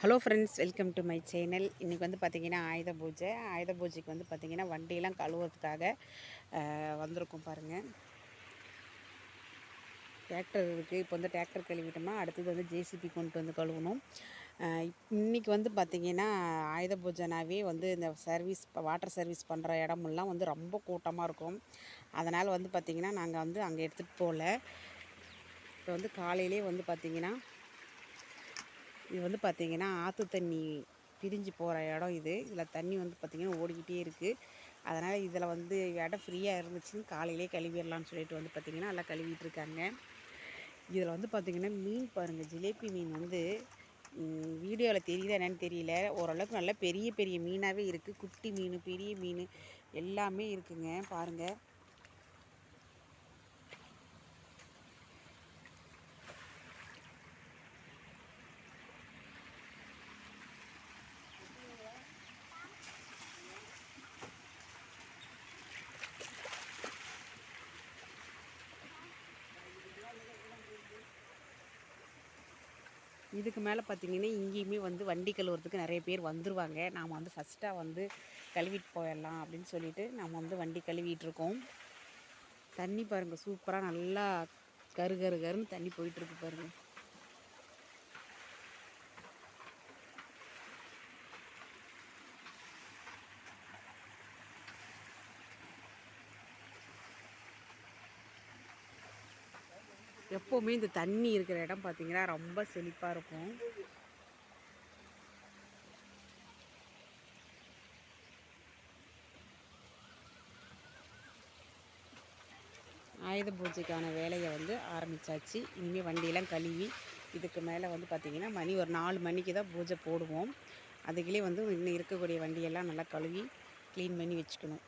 Hello friends welcome to my channel இன்றைக்கி வந்து பார்த்திங்கன்னா ஆயுத பூஜை. ஆயுத பூஜைக்கு வந்து பார்த்திங்கன்னா வண்டியெலாம் கழுவுறதுக்காக வந்திருக்கோம் பாருங்கள் டிராக்டர் இருக்குது இப்போ வந்து டிராக்டர் கழுவிட்டோம்னா அடுத்தது வந்து ஜேசிபி கொண்டு வந்து கழுவணும். இன்றைக்கி இன்னைக்கு வந்து பார்த்திங்கன்னா ஆயுத பூஜைனாவே வந்து இந்த சர்வீஸ் வாட்டர் சர்வீஸ் பண்ணுற இடமெல்லாம் வந்து ரொம்ப கூட்டமாக இருக்கும். அதனால் வந்து பார்த்திங்கன்னா நாங்கள் வந்து அங்கே எடுத்துகிட்டு போகல இப்போ வந்து காலையிலே வந்து பார்த்திங்கன்னா இது வந்து பார்த்திங்கன்னா ஆற்று தண்ணி பிரிஞ்சு போகிற இடம் இது. இதில் தண்ணி வந்து பார்த்திங்கன்னா ஓடிக்கிட்டே இருக்குது அதனால் இதில் வந்து இடம் ஃப்ரீயாக இருந்துச்சுன்னு காலையிலே கழுவிடலான்னு சொல்லிட்டு வந்து பார்த்திங்கன்னா நல்லா கழுவிட்டு இருக்காங்க இதில் வந்து பார்த்திங்கன்னா மீன் பாருங்கள் ஜிலேபி மீன் வந்து வீடியோவில் தெரியுதா என்னன்னு தெரியல. ஓரளவுக்கு நல்ல பெரிய பெரிய மீனாகவே இருக்குது குட்டி மீன் பெரிய மீன் எல்லாமே இருக்குங்க. பாருங்கள் இதுக்கு மேலே பார்த்தீங்கன்னா இங்கேயுமே வந்து வண்டி கழுவுறதுக்கு நிறைய பேர் வந்துருவாங்க. நாம் வந்து ஃபஸ்ட்டாக வந்து கழுவிட்டு போயிடலாம் அப்படின்னு சொல்லிட்டு நாம் வந்து வண்டி கழுவிட்டுருக்கோம் தண்ணி பாருங்கள் சூப்பராக நல்லா கரு கரு கருன்னு தண்ணி போயிட்டுருக்கு பாருங்கள் எப்போவுமே இந்த தண்ணி இருக்கிற இடம் பார்த்தீங்கன்னா ரொம்ப செழிப்பாக இருக்கும். ஆயுத பூஜைக்கான வேலையை வந்து ஆரம்பித்தாச்சு இனிமேல் வண்டியெல்லாம் கழுவி இதுக்கு மேலே வந்து பார்த்திங்கன்னா மணி ஒரு நாலு மணிக்கு தான் பூஜை போடுவோம். அதுக்குள்ளே வந்து இன்னும் இருக்கக்கூடிய வண்டியெல்லாம் நல்லா கழுவி க்ளீன் பண்ணி வச்சுக்கணும்.